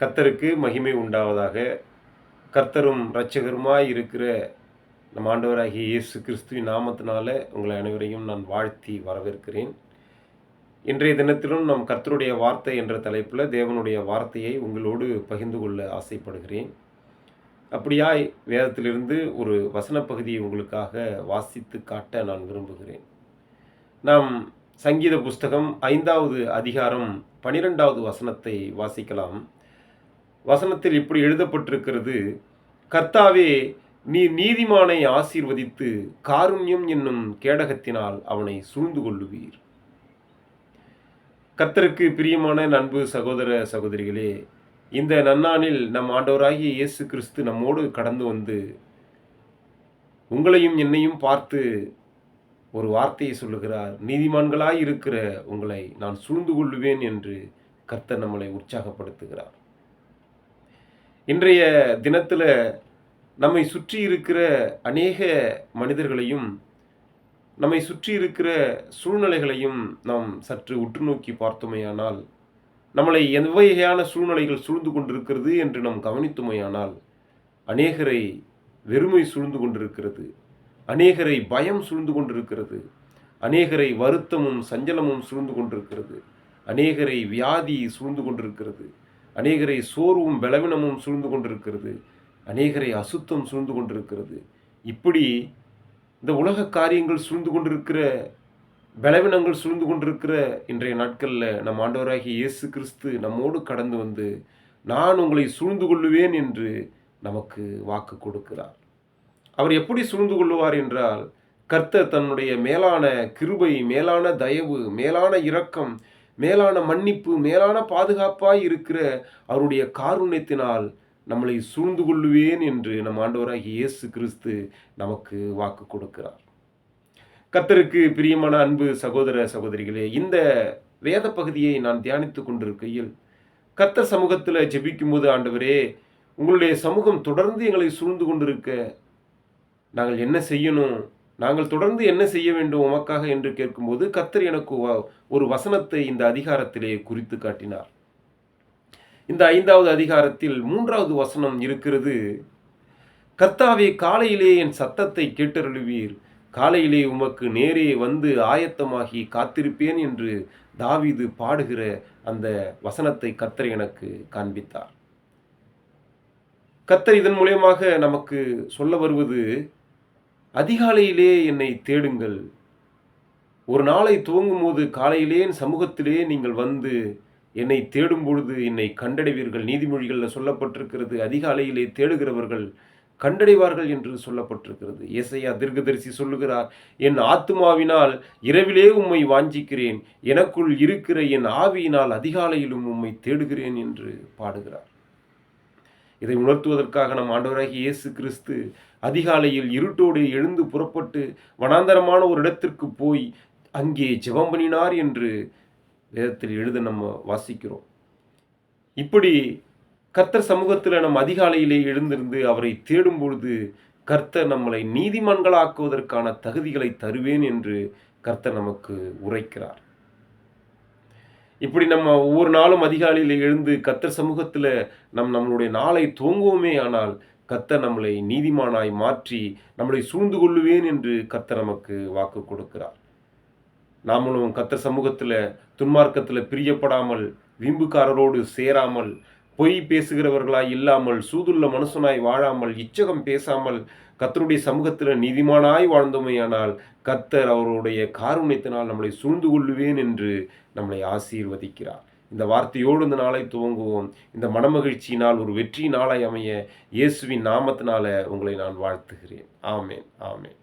கர்த்தருக்கு மகிமை உண்டாவதாக கர்த்தரும் இரட்சகருமாய் இருக்கிற நம் ஆண்டவராகிய இயேசு கிறிஸ்துவின் நாமத்தினால உங்களை அனைவரையும் நான் வாழ்த்தி வரவேற்கிறேன். இன்றைய தினத்திலும் நம் கர்த்தருடைய வார்த்தை என்ற தலைப்பில் தேவனுடைய வார்த்தையை உங்களோடு பகிர்ந்து கொள்ள ஆசைப்படுகிறேன். அப்படியாய் வேதத்திலிருந்து ஒரு வசன பகுதியை உங்களுக்காக வாசித்து காட்ட நான் விரும்புகிறேன். நாம் சங்கீத புஸ்தகம் ஐந்தாவது அதிகாரம் பனிரெண்டாவது வசனத்தை வாசிக்கலாம். வசனத்தில் இப்படி எழுதப்பட்டிருக்கிறது கர்த்தாவே நீ நீதிமானை ஆசீர்வதித்து காருண்யம் என்னும் கேடகத்தினால் அவனை சூழ்ந்து கொள்ளுவீர். கர்த்தருக்கு பிரியமான நண்பு சகோதர சகோதரிகளே இந்த நன்னாளில் நம் ஆண்டவராகிய இயேசு கிறிஸ்து நம்மோடு கடந்து வந்து உங்களையும் என்னையும் பார்த்து ஒரு வார்த்தையை சொல்லுகிறார் நீதிமான்களாய் இருக்கிற உங்களை நான் சூழ்ந்து கொள்ளுவேன் என்று கர்த்தர் நம்மளை உற்சாகப்படுத்துகிறார். இன்றைய தினத்தில் நம்மை சுற்றி இருக்கிற அநேக மனிதர்களையும் நம்மை சுற்றி இருக்கிற சூழ்நிலைகளையும் நாம் சற்று உற்று நோக்கி பார்த்தோமேயானால் நம்மளை எவ்வகையான சூழ்நிலைகள் சூழ்ந்து கொண்டிருக்கிறது என்று நாம் கவனித்துமையானால் அநேகரை வெறுமை சூழ்ந்து கொண்டிருக்கிறது அநேகரை பயம் சூழ்ந்து கொண்டிருக்கிறது அநேகரை வருத்தமும் சஞ்சலமும் சூழ்ந்து கொண்டிருக்கிறது அநேகரை வியாதி சூழ்ந்து கொண்டிருக்கிறது அநேகரை சோர்வும் பலவீனமும் சூழ்ந்து கொண்டிருக்கிறது. அநேகரை அசுத்தம் சூழ்ந்து கொண்டிருக்கிறது. இப்படி இந்த உலக காரியங்கள் சூழ்ந்து கொண்டிருக்கிற பலவீனங்கள் சூழ்ந்து கொண்டிருக்கிற இன்றைய நாட்களில் நம் ஆண்டவராகிய இயேசு கிறிஸ்து நம்மோடு கடந்து வந்து நான் உங்களை சூழ்ந்து கொள்ளுவேன் என்று நமக்கு வாக்கு கொடுக்கிறார். அவர் எப்படி சூழ்ந்து கொள்ளுவார் என்றால் கர்த்தர் தன்னுடைய மேலான கிருபை மேலான தயவு மேலான இரக்கம் மேலான மன்னிப்பு மேலான பாதுகாப்பாய் இருக்கிற அவருடைய காருண்யத்தினால் நம்மளை சூழ்ந்து கொள்ளுவேன் என்று நம் ஆண்டவராகிய இயேசு கிறிஸ்து நமக்கு வாக்கு கொடுக்கிறார். கத்தருக்கு பிரியமான அன்பு சகோதர சகோதரிகளே இந்த வேத பகுதியை நான் தியானித்து கொண்டிருக்கையில் கத்தர் சமூகத்தில் ஜெபிக்கும் போது ஆண்டவரே உங்களுடைய சமூகம் தொடர்ந்து எங்களை சூழ்ந்து கொண்டிருக்க நாங்கள் என்ன செய்யணும்? நாங்கள் தொடர்ந்து என்ன செய்ய வேண்டும் உமக்காக என்று கேட்கும்போது கத்தர் எனக்கு ஒரு வசனத்தை இந்த அதிகாரத்திலே குறித்து காட்டினார். இந்த ஐந்தாவது அதிகாரத்தில் மூன்றாவது வசனம் இருக்கிறது. கர்த்தாவே காலையிலே என் சத்தத்தை கேட்டருளுவீர். காலையிலே உமக்கு நேரே வந்து ஆயத்தமாகி காத்திருப்பேன் என்று தாவிது பாடுகிற அந்த வசனத்தை கத்தர் எனக்கு காண்பித்தார். கத்தர் இதன் மூலியமாக நமக்கு சொல்ல வருவது அதிகாலையிலே என்னை தேடுங்கள். ஒரு நாளை துவங்கும் போது காலையிலே சமூகத்திலே நீங்கள் வந்து என்னை தேடும் பொழுது என்னை கண்டடைவீர்கள். நீதிமொழிகளில் சொல்லப்பட்டிருக்கிறது அதிகாலையிலே தேடுகிறவர்கள் கண்டடைவார்கள் என்று சொல்லப்பட்டிருக்கிறது. இசையா தீர்க்கதரிசி சொல்லுகிறார் என் ஆத்மாவினால் இரவிலே உம்மை வாஞ்சிக்கிறேன். எனக்குள் இருக்கிற என் ஆவியினால் அதிகாலையிலும் உம்மை தேடுகிறேன் என்று பாடுகிறார். இதை உணர்த்துவதற்காக நம் ஆண்டவராகி இயேசு கிறிஸ்து அதிகாலையில் இருட்டோடு எழுந்து புறப்பட்டு வனாந்தரமான ஒரு இடத்திற்கு போய் அங்கே ஜெபம் பண்ணினார் என்று வேதத்தில் எழுத நம்ம வாசிக்கிறோம். இப்படி கர்த்தர் சமூகத்தில் நம் அதிகாலையிலே எழுந்திருந்து அவரை தேடும் பொழுது கர்த்தர் நம்மளை நீதிமன்களாக்குவதற்கான தகுதிகளை தருவேன் என்று கர்த்தர் நமக்கு உரைக்கிறார். இப்படி நம்ம ஒவ்வொரு நாளும் அதிகாலையில் எழுந்து கத்தர் சமூகத்தில் நம் நம்மளுடைய நாளை துவங்குவோமே ஆனால் கத்த நம்மளை நீதிமானாய் மாற்றி நம்மளை சூழ்ந்து கொள்ளுவேன் என்று கத்த நமக்கு வாக்கு கொடுக்கிறார். நாமளும் கத்தர் சமூகத்தில் துன்மார்க்கத்தில் பிரியப்படாமல் வீம்புக்காரரோடு சேராமல் பொய் பேசுகிறவர்களாய் இல்லாமல் சூதுள்ள மனுஷனாய் வாழாமல் இச்சகம் பேசாமல் கத்தருடைய சமூகத்தில் நீதிமானாய் வாழ்ந்தோமையானால் கத்தர் அவருடைய காருண்யத்தினால் நம்மளை சூழ்ந்து கொள்ளுவேன் என்று நம்மளை ஆசீர்வதிக்கிறார். இந்த வார்த்தையோடு இந்த நாளை துவங்குவோம். இந்த மனமகிழ்ச்சியினால் ஒரு வெற்றி நாளை அமைய இயேசுவின் நாமத்தினால உங்களை நான் வாழ்த்துகிறேன். ஆமேன் ஆமேன்.